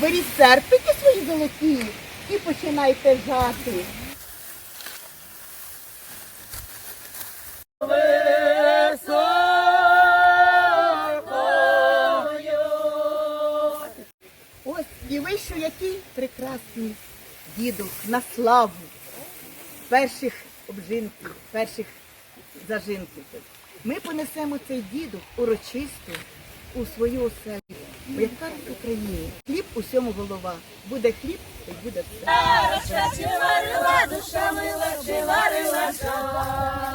беріть серпики свої золоті і починайте жати. Ось і вийшов який прекрасний дідух на славу перших обжинків, перших зажинків. Ми понесемо цей дідух урочисто у свою оселю. Як кажуть в Україні, хліб усьому голова. Буде хліб, то й буде все. Чи варила душа мила, чи варила жаба.